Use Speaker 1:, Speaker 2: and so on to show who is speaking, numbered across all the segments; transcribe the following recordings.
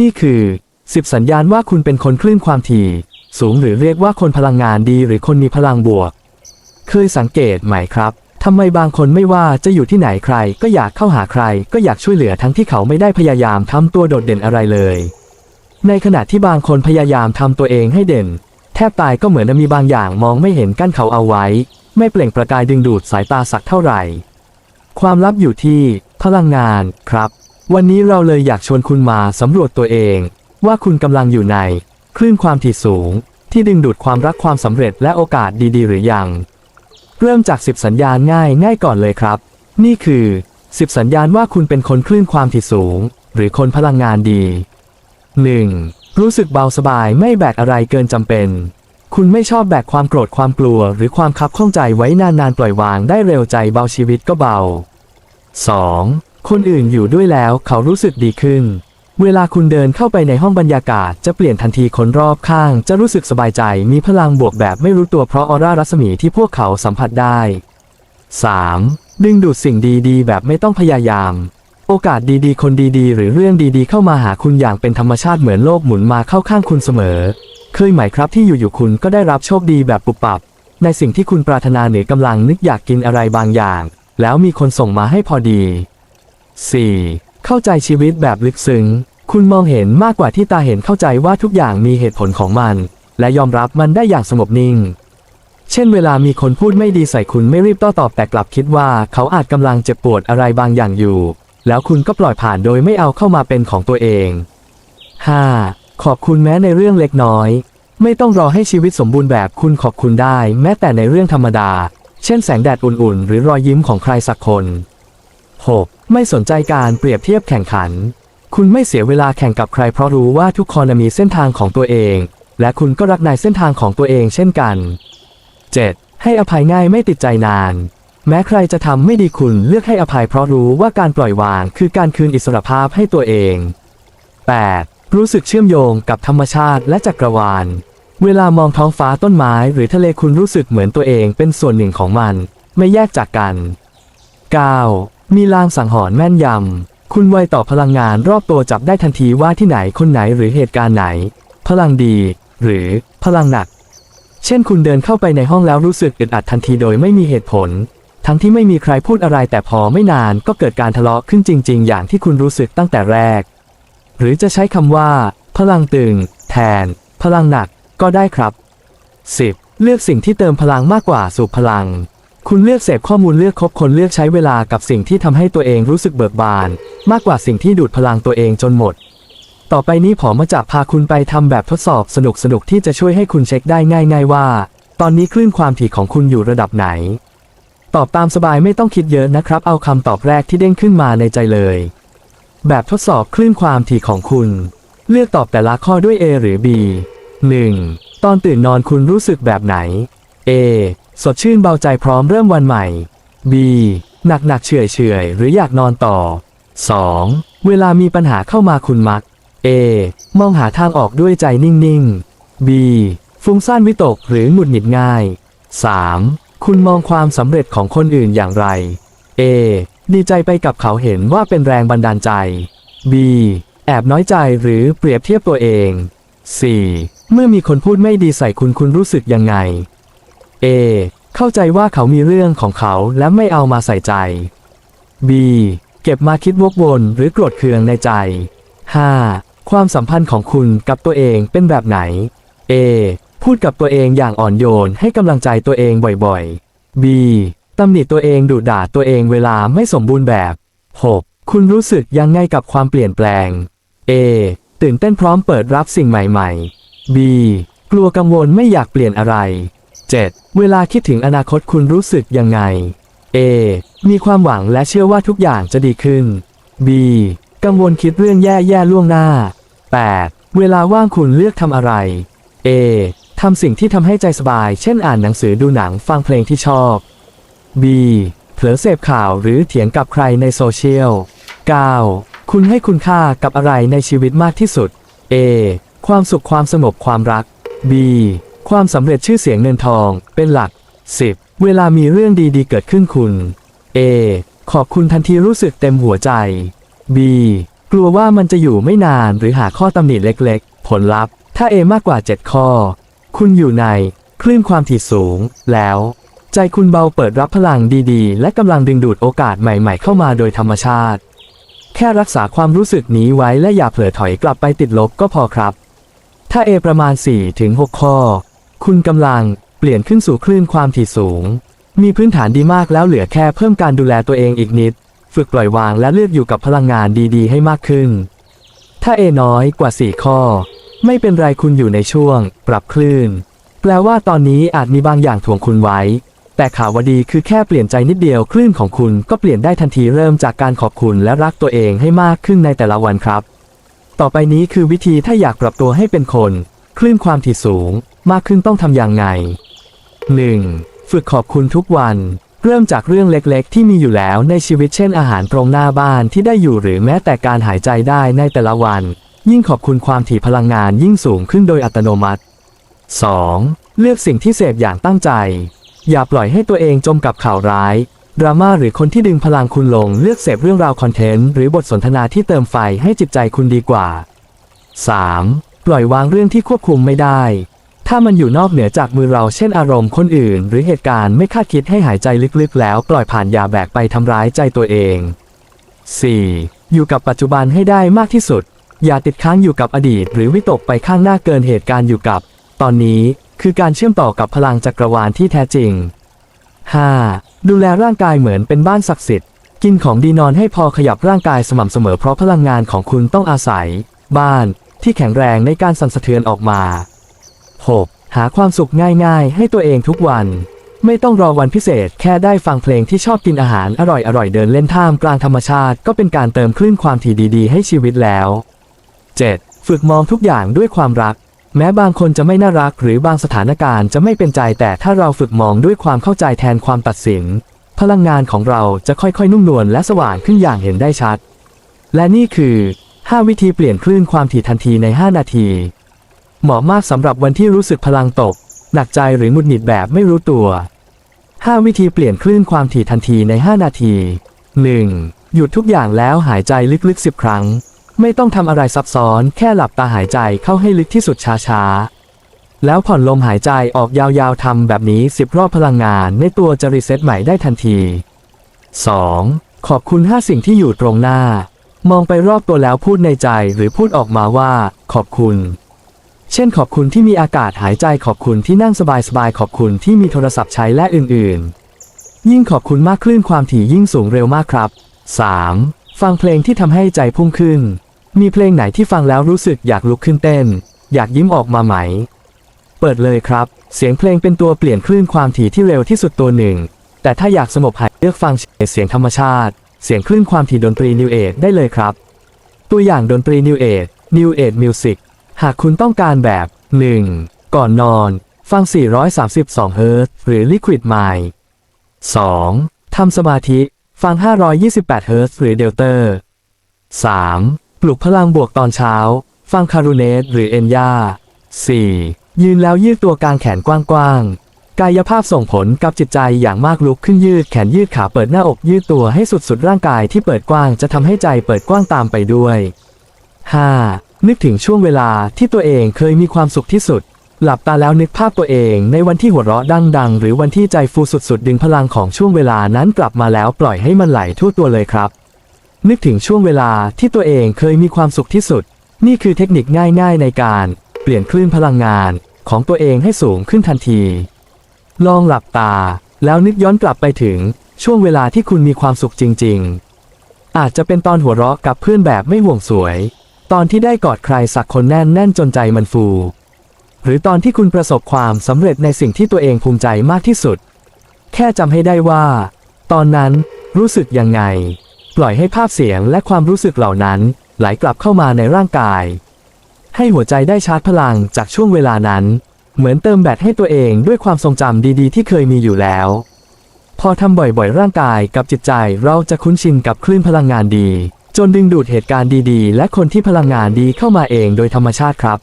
Speaker 1: นี่คือ 10 สัญญาณว่าคุณเป็นคนคลื่นความถี่ สูงหรือเรียกว่าคนพลังงานดีหรือคนมีพลังบวก เคยสังเกตไหมครับทำไมบางคนไม่ว่าจะอยู่ที่ไหนใคร ก็อยากเข้าหาใคร ก็อยากช่วยเหลือทั้งที่เขาไม่ได้พยายามทำตัวโดดเด่นอะไรเลย ในขณะที่บางคนพยายามทำตัวเองให้เด่น แทบตายก็เหมือนมีบางอย่างมองไม่เห็นกั้นเขาเอาไว้ ไม่เปล่งประกายดึงดูดสายตาสักเท่าไหร่ ความลับอยู่ที่พลังงานครับ วันนี้เราเลยอยากชวนคุณมาสำรวจตัวเอง ว่าคุณกำลังอยู่ใน คลื่นความถี่สูง ที่ดึงดูดความรักความสำเร็จและโอกาสดีๆ หรือยัง เริ่มจาก 10 สัญญาณง่ายง่ายก่อนเลยครับ นี่คือ 10 สัญญาณว่าคุณเป็นคนคลื่นความถี่สูง หรือคนพลังงานดี 1. รู้สึกเบาสบายไม่แบกอะไรเกินจำเป็น คุณไม่ชอบแบกความโกรธความกลัว หรือความคับข้องใจไว้นานๆปล่อยวางได้เร็วใจเบาชีวิตก็เบา 2. คนอื่นอยู่ด้วยแล้วเขารู้สึกดีขึ้น เวลาคุณเดินเข้าไปในห้องบรรยากาศจะเปลี่ยนทันทีคนรอบข้าง จะรู้สึกสบายใจมีพลังบวกแบบไม่รู้ตัวเพราะออร่ารัศมีที่พวกเขาสัมผัสได้ 3. ดึงดูดสิ่งดีๆ แบบไม่ต้องพยายาม โอกาสดีๆ คนดีๆ หรือเรื่องดีๆ เข้ามาหาคุณอย่างเป็นธรรมชาติเหมือนโลกหมุนมาเข้าข้างคุณเสมอ เคยไหมครับที่อยู่ๆคุณก็ได้รับโชคดีแบบปุบปับ ในสิ่งที่คุณปรารถนาหรือกำลังนึกอยากกินอะไรบางอย่าง แล้วมีคนส่งมาให้พอดี 4. เข้าใจชีวิตแบบลึกซึ้ง คุณมองเห็นมากกว่าที่ตาเห็นเข้าใจว่าทุกอย่างมีเหตุผลของมัน และยอมรับมันได้อย่างสงบนิ่ง เช่นเวลามีคนพูดไม่ดีใส่คุณไม่รีบโต้ตอบแต่กลับคิดว่าเขาอาจกำลังเจ็บปวดอะไรบางอย่างอยู่ แล้วคุณก็ปล่อยผ่านโดยไม่เอาเข้ามาเป็นของตัวเอง 5. ขอบคุณแม้ในเรื่องเล็กน้อย ไม่ต้องรอให้ชีวิตสมบูรณ์แบบคุณขอบคุณได้ แม้แต่ในเรื่องธรรมดา เช่นแสงแดดอุ่นๆ หรือรอยยิ้มของใครสักคน 6. ไม่สนใจการเปรียบเทียบแข่งขัน คุณไม่เสียเวลาแข่งกับใครเพราะรู้ว่าทุกคนมีเส้นทางของตัวเอง และคุณก็รักในเส้นทางของตัวเองเช่นกัน 7. ให้อภัยง่ายไม่ติดใจนาน แม้ใครจะทำไม่ดีคุณเลือกให้อภัยเพราะรู้ว่าการปล่อยวางคือการคืนอิสรภาพให้ตัวเอง 8. รู้สึกเชื่อมโยงกับธรรมชาติและจักรวาล เวลามองท้องฟ้าต้นไม้หรือทะเลคุณรู้สึกเหมือนตัวเองเป็นส่วนหนึ่งของมัน ไม่แยกจากกัน 9. มีลางสังหรณ์แม่นยำ คุณไวต่อพลังงานรอบตัวจับได้ทันทีว่าที่ไหนคนไหนหรือเหตุการณ์ไหน พลังดี หรือพลังหนัก เช่นคุณเดินเข้าไปในห้องแล้วรู้สึกอึดอัดทันทีโดยไม่มีเหตุผล ทั้งที่ไม่มีใครพูดอะไรแต่พอไม่นานก็เกิดการทะเลาะขึ้นจริง ๆ อย่างที่คุณรู้สึกตั้งแต่แรก หรือจะใช้คำว่า พลังตึง แทน พลังหนักก็ได้ครับ 10. เลือกสิ่งที่เติมพลังมากกว่าสูบพลัง คุณเลือกเสพข้อมูลเลือกคบคนเลือกใช้เวลากับสิ่งที่ทำให้ตัวเองรู้สึกเบิกบาน มากกว่าสิ่งที่ดูดพลังตัวเองจนหมด ต่อไปนี้ผมมาจะพาคุณไปทำแบบทดสอบสนุกๆที่จะช่วยให้คุณเช็คได้ง่าย ๆว่า ตอนนี้คลื่นความถี่ของคุณอยู่ระดับไหน ตอบตามสบายไม่ต้องคิดเยอะนะครับ เอาคำตอบแรกที่เด้งขึ้นมาในใจเลย แบบทดสอบคลื่นความถี่ของคุณ เลือกตอบแต่ละข้อด้วย A หรือ B 1. ตอนตื่นนอนคุณรู้สึกแบบไหน A สดชื่นเบาใจพร้อมเริ่มวันใหม่ B หนักหนักๆเฉื่อยเฉื่อยๆหรืออยากนอนต่อ 2. เวลามีปัญหาเข้ามาคุณมัก A มองหาทางออกด้วยใจนิ่งๆ B ฟุ้งซ่านวิตกหรือหงุดหงิดง่าย 3. คุณมองความสำเร็จของคนอื่นอย่างไร A ดีใจไปกับเขาเห็นว่าเป็นแรงบันดาลใจ B แอบน้อยใจหรือเปรียบเทียบตัวเอง 4. เมื่อมีคนพูดไม่ดีใส่คุณคุณรู้สึกยังไง A เข้าใจว่าเขามีเรื่องของเขาและไม่เอามาใส่ใจ B เก็บมาคิดวกวนหรือโกรธเคืองในใจ 5. ความสัมพันธ์ของคุณกับตัวเองเป็นแบบไหน A พูดกับตัวเองอย่างอ่อนโยนให้กำลังใจตัวเองบ่อยๆ B ตำหนิตัวเองดุด่าตัวเองเวลาไม่สมบูรณ์แบบ 6. คุณรู้สึกยังไงกับความเปลี่ยนแปลง A ตื่นเต้นพร้อมเปิดรับสิ่งใหม่ๆ B กลัวกังวลไม่อยากเปลี่ยนอะไร 7. เวลาคิดถึงอนาคตคุณรู้สึกยังไง A มีความหวังและเชื่อว่าทุกอย่างจะดีขึ้น B กังวลคิดเรื่องแย่ๆล่วงหน้า 8. เวลาว่างคุณเลือกทำอะไร A ทำสิ่งที่ทำให้ใจสบาย เช่นอ่านหนังสือดูหนังฟังเพลงที่ชอบ B เผลอเสพข่าวหรือเถียงกับใครในโซเชียล 9. คุณให้คุณค่ากับอะไรในชีวิตมากที่สุด A ความสุขความสงบความรัก B ความสำเร็จชื่อเสียงเงินทอง เป็นหลัก 10. เวลามีเรื่องดีๆ เกิดขึ้นคุณ A ขอบคุณทันทีรู้สึกเต็มหัวใจ B กลัวว่ามันจะอยู่ไม่นานหรือหาข้อตำหนิเล็กๆ ผลลัพธ์ ถ้า A มากกว่า 7 ข้อ คุณอยู่ในคลื่นความถี่สูง แล้ว ใจคุณเบาเปิดรับพลังดีๆ และกำลังดึงดูดโอกาสใหม่ๆ เข้ามาโดยธรรมชาติ แค่รักษาความรู้สึกนี้ไว้และอย่าเผลอถอยกลับไปติดลบก็พอครับ ถ้า A ประมาณ 4-6 ข้อ คุณกำลังเปลี่ยนขึ้นสู่คลื่นความถี่สูง มีพื้นฐานดีมากแล้วเหลือแค่เพิ่มการดูแลตัวเองอีกนิด ฝึกปล่อยวางและเลือกอยู่กับพลังงานดีๆ ให้มากขึ้น ถ้า A น้อยกว่า 4 ข้อ ไม่เป็นไรคุณอยู่ในช่วง ปรับคลื่น แปลว่าตอนนี้อาจมีบางอย่างถ่วงคุณไว้ แต่ข่าววดีคือแค่เปลี่ยนใจนิดเดียวคลื่นของคุณก็เปลี่ยนได้ทันทีเริ่มจากการขอบคุณและรักตัวเองให้มากขึ้นในแต่ละวันครับ ต่อไปนี้คือวิธีถ้าอยากปรับตัวให้เป็นคน คลื่นความถี่สูง มากขึ้นต้องทำอย่างไง 1. ฝึกขอบคุณทุกวัน เริ่มจากเรื่องเล็กๆ ที่มีอยู่แล้วในชีวิตเช่นอาหารตรงหน้าบ้านที่ได้อยู่หรือแม้แต่การหายใจได้ในแต่ละวัน ยิ่งขอบคุณความถี่พลังงานยิ่งสูงขึ้นโดยอัตโนมัติ 2. เลือกสิ่งที่เสพอย่างตั้งใจ อย่าปล่อยให้ตัวเองจมกับข่าวร้ายดราม่าหรือคนที่ดึงพลังคุณลงเลือกเสพเรื่องราวคอนเทนต์หรือบทสนทนาที่เติมไฟให้จิตใจคุณดีกว่า 3. ปล่อยวางเรื่องที่ควบคุมไม่ได้ ถ้ามันอยู่นอกเหนือจากมือเราเช่นอารมณ์คนอื่น หรือเหตุการณ์ไม่คาดคิดให้หายใจลึกๆ แล้วปล่อยผ่านยาแบกไปทำร้ายใจตัวเอง 4. อยู่กับปัจจุบันให้ได้มากที่สุด อย่าติดค้างอยู่กับอดีต หรือวิตกไปข้างหน้าเกินเหตุการณ์อยู่กับ ตอนนี้คือการเชื่อมต่อกับพลังจักรวาลที่แท้จริง 5. ดูแลร่างกายเหมือนเป็นบ้านศักดิ์สิทธิ์ กินของดีนอนให้พอขยับร่างกายสม่ำเสมอเพราะพลังงานของคุณต้องอาศัย บ้านที่แข็งแรงในการสั่นสะเทือนออกมา 6. หาความสุขง่ายๆ ให้ตัวเองทุกวัน ไม่ต้องรอวันพิเศษ แค่ได้ฟังเพลงที่ชอบกินอาหารอร่อยๆ เดินเล่นท่ามกลางธรรมชาติ ก็เป็นการเติมคลื่นความถี่ดีๆ ให้ชีวิตแล้ว 7. ฝึกมองทุกอย่างด้วยความรัก แม้บางคนจะไม่น่ารักหรือบางสถานการณ์จะไม่เป็นใจแต่ถ้าเราฝึกมองด้วยความเข้าใจแทนความตัดสิน พลังงานของเราจะค่อยๆ นุ่มนวลและสว่างขึ้นอย่างเห็นได้ชัด และนี่คือ 5 วิธีเปลี่ยนคลื่นความถี่ทันทีใน 5 นาที เหมาะมากสำหรับวันที่รู้สึกพลังตก หนักใจหรือหงุดหงิดแบบไม่รู้ตัว 5 วิธีเปลี่ยนคลื่นความถี่ทันทีใน 5 นาที 1. หยุดทุกอย่างแล้วหายใจลึกๆ 10 ครั้ง ไม่ต้องทำอะไรซับซ้อน แค่หลับตาหายใจเข้าให้ลึกที่สุดช้าๆ แล้วผ่อนลมหายใจออกยาวๆทำแบบนี้ 10 รอบพลังงานในตัวจะรีเซ็ตใหม่ได้ทันที 2. ขอบคุณ 5 สิ่งที่อยู่ตรงหน้า มองไปรอบตัวแล้วพูดในใจหรือพูดออกมาว่า ขอบคุณ เช่นขอบคุณที่มีอากาศหายใจขอบคุณที่นั่งสบายๆขอบคุณที่มีโทรศัพท์ใช้และอื่นๆ ยิ่งขอบคุณมากคลื่นความถี่ยิ่งสูงเร็วมากครับ 3. ฟังเพลงที่ทำให้ใจพุ่งขึ้น มีเพลงไหนที่ฟังแล้วรู้สึกอยากลุกขึ้นเต้น อยากยิ้มออกมาไหม เปิดเลยครับ เสียงเพลงเป็นตัวเปลี่ยนคลื่นความถี่ที่เร็วที่สุดตัวหนึ่ง แต่ถ้าอยากสงบหายเลือกฟังเสียงธรรมชาติ เสียงคลื่นความถี่ดนตรี New Age ได้เลยครับ ตัวอย่างดนตรี New Age New Age Music หากคุณต้องการแบบ 1. ก่อนนอน ฟัง 432 เฮิรตซ์หรือ Liquid Mind 2. ทำสมาธิ ฟัง 528 เฮิรตซ์หรือเดลเตอร์ 3. ปลุกพลังบวกตอนเช้า ฟังคารูเนสหรือเอนยา 4. ยืนแล้วยืดตัวกลางแขนกว้างๆ กายภาพส่งผลกับจิตใจอย่างมากลุกขึ้นยืดแขนยืดขาเปิดหน้าอกยืดตัวให้สุดๆ ร่างกายที่เปิดกว้างจะทำให้ใจเปิดกว้างตามไปด้วย 5. นึกถึงช่วงเวลาที่ตัวเองเคยมีความสุขที่สุด หลับตาแล้วนึกภาพตัวเองในวันที่หัวเราะดังๆ หรือวันที่ใจฟูสุดๆ ดึงพลังของช่วงเวลานั้นกลับมาแล้วปล่อยให้มันไหลทั่วตัวเลยครับ นึกถึงช่วงเวลาที่ตัวเองเคยมีความสุขที่สุด นี่คือเทคนิคง่ายๆ ในการเปลี่ยนคลื่นพลังงานของตัวเองให้สูงขึ้นทันที ลองหลับตา แล้วนึกย้อนกลับไปถึงช่วงเวลาที่คุณมีความสุขจริง ๆ อาจจะเป็นตอนหัวเราะกับเพื่อนแบบไม่ห่วงสวย ตอนที่ได้กอดใครสักคนแน่นแน่นจนใจมันฟู หรือตอนที่คุณประสบความสำเร็จในสิ่งที่ตัวเองภูมิใจมากที่สุด แค่จำให้ได้ว่า ตอนนั้นรู้สึกยังไง ปล่อยให้ภาพเสียงและความรู้สึกเหล่านั้นไหลกลับเข้ามาในร่างกาย ให้หัวใจได้ชาร์จพลังจากช่วงเวลานั้น เหมือนเติมแบตให้ตัวเองด้วยความทรงจำดีๆ ที่เคยมีอยู่แล้ว พอทำบ่อยๆ ร่างกายกับจิตใจเราจะคุ้นชินกับคลื่นพลังงานดี จนดึงดูดเหตุการณ์ดีๆ และคนที่พลังงานดีเข้ามาเองโดยธรรมชาติครับ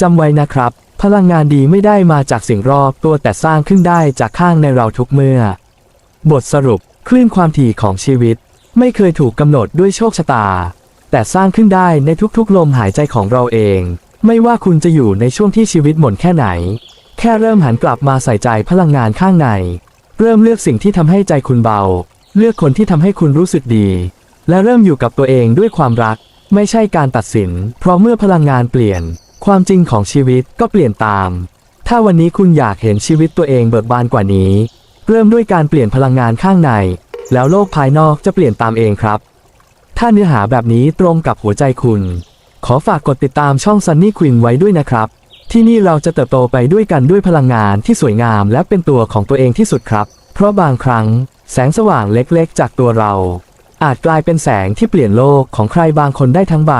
Speaker 1: จำไว้นะครับ พลังงานดีไม่ได้มาจากสิ่งรอบตัวแต่สร้างขึ้นได้จากข้างในเราทุกเมื่อ บทสรุปคลื่นความถี่ของชีวิต ไม่เคยถูกกำหนดด้วยโชคชะตา แต่สร้างขึ้นได้ในทุกๆลมหายใจของเราเอง ไม่ว่าคุณจะอยู่ในช่วงที่ชีวิตหม่นแค่ไหน แค่เริ่มหันกลับมาใส่ใจพลังงานข้างใน เริ่มเลือกสิ่งที่ทำให้ใจคุณเบา เลือกคนที่ทำให้คุณรู้สึกดี และเริ่มอยู่กับตัวเองด้วยความรัก ไม่ใช่การตัดสิน เพราะเมื่อพลังงานเปลี่ยน ความจริงของชีวิตก็เปลี่ยนตาม ถ้าวันนี้คุณอยากเห็นชีวิตตัวเองเบิกบานกว่านี้ เริ่มด้วยการเปลี่ยนพลังงานข้างใน แล้วโลกภายนอกจะเปลี่ยนตามเองครับ ถ้าเนื้อหาแบบนี้ตรงกับหัวใจคุณ ขอฝากกดติดตามช่อง Sunny Queen ไว้ด้วยนะครับ ที่นี่เราจะเติบโตไปด้วยกันด้วยพลังงานที่สวยงามและเป็นตัวของตัวเองที่สุดครับ เพราะบางครั้ง แสงสว่างเล็กๆ จากตัวเรา อาจกลายเป็นแสงที่เปลี่ยนโลกของใครบางคนได้ทั้งใบ